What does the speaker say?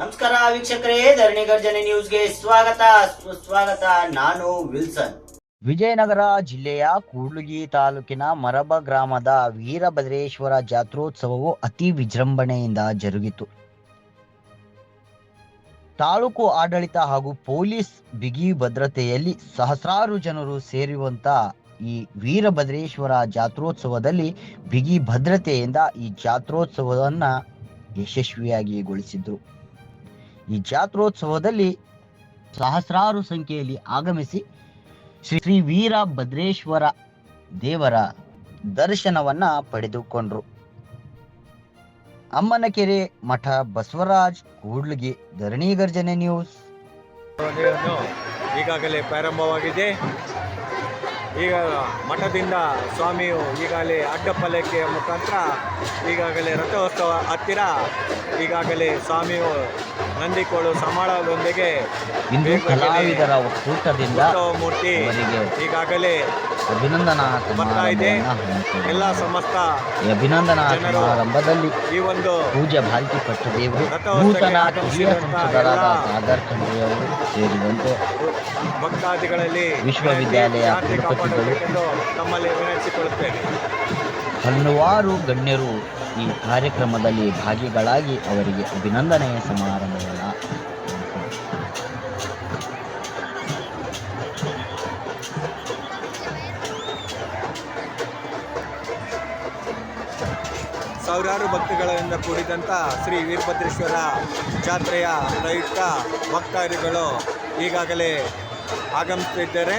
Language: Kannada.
ನಮಸ್ಕಾರ ವೀಕ್ಷಕರೇ, ಧರಣಿ ಗರ್ಜನೆ ನ್ಯೂಸ್ಗೆ ಸ್ವಾಗತ. ಸ್ವಾಗತ ನಾನು ವಿಲ್ಸನ್. ವಿಜಯನಗರ ಜಿಲ್ಲೆಯ ಕೂಡ್ಲುಗಿ ತಾಲೂಕಿನ ಮರಬ ಗ್ರಾಮದ ವೀರಭದ್ರೇಶ್ವರ ಜಾತ್ರೋತ್ಸವವು ಅತಿ ವಿಜೃಂಭಣೆಯಿಂದ ಜರುಗಿತು. ತಾಲೂಕು ಆಡಳಿತ ಹಾಗೂ ಪೊಲೀಸ್ ಬಿಗಿ ಭದ್ರತೆಯಲ್ಲಿ ಸಹಸ್ರಾರು ಜನರು ಸೇರುವಂತ ಈ ವೀರಭದ್ರೇಶ್ವರ ಜಾತ್ರೋತ್ಸವದಲ್ಲಿ ಬಿಗಿ ಭದ್ರತೆಯಿಂದ ಈ ಜಾತ್ರೋತ್ಸವವನ್ನ ಯಶಸ್ವಿಯಾಗಿಗೊಳಿಸಿದ್ರು ಈ ಜಾತ್ರೋತ್ಸವದಲ್ಲಿ ಸಹಸ್ರಾರು ಸಂಖ್ಯೆಯಲ್ಲಿ ಆಗಮಿಸಿ ಶ್ರೀ ಶ್ರೀ ವೀರಭದ್ರೇಶ್ವರ ದೇವರ ದರ್ಶನವನ್ನ ಪಡೆದುಕೊಂಡ್ರು. ಅಮ್ಮನಕೆರೆ ಮಠ ಬಸವರಾಜ್ ಕೂಡ್ಲಿಗೆ ಧರಣಿ ಗರ್ಜನೆ ನ್ಯೂಸ್. ಈಗಾಗಲೇ ಪ್ರಾರಂಭವಾಗಿದೆ. ಈಗ ಮಠದಿಂದ ಸ್ವಾಮಿಯು ಈಗಾಗಲೇ ಅಡ್ಡಪಲ್ಲಕ್ಕಿಯ ಮುಖಾಂತರ ಈಗಾಗಲೇ ರಥೋತ್ಸವ ಹತ್ತಿರ ಈಗಾಗಲೇ ಸ್ವಾಮಿಯು ನಂದಿಕೋಳು ಸಮಾಳದೊಂದಿಗೆ ಕಲಾವಿದರ ಒಕ್ಕೂಟದಿಂದ ಮೂರ್ತಿ ಈಗಾಗಲೇ ಅಭಿನಂದನಾ ಬರ್ತಾ ಇದೆ. ಎಲ್ಲ ಸಮಸ್ತ ಅಭಿನಂದನಾ ಸಮಾರಂಭದಲ್ಲಿ ಈ ಒಂದು ಪೂಜೆ ಭಾರತಿ ಪಟ್ಟದೇವರು ದೇವರು ನೂತನ ಹಿರಿಯ ಆಗಮಿಸಿದಂತ ಸಂಸದರಾದ ಸಾಗರ್ ಖಂಡ್ರೆ ಸೇರಿದಂತೆ ಭಕ್ತಾದಿಗಳಲ್ಲಿ ವಿಶ್ವವಿದ್ಯಾಲಯ ಶಾಂತಿ ವಿನಂತಿಸಿಕೊಳ್ಳುತ್ತೇನೆ ಹಲವಾರು ಗಣ್ಯರು ಈ ಕಾರ್ಯಕ್ರಮದಲ್ಲಿ ಭಾಗಿಗಳಾಗಿ ಅವರಿಗೆ ಅಭಿನಂದನೆಯ ಸಮಾರಂಭಗಳ ಸಾವಿರಾರು ಭಕ್ತಿಗಳಿಂದ ಕೂಡಿದಂಥ ಶ್ರೀ ವೀರಭದ್ರೇಶ್ವರ ಜಾತ್ರೆಯ ಪ್ರಯುಕ್ತ ಭಕ್ತಾದಿಗಳು ಈಗಾಗಲೇ ಆಗಮಿಸುತ್ತಿದ್ದಾರೆ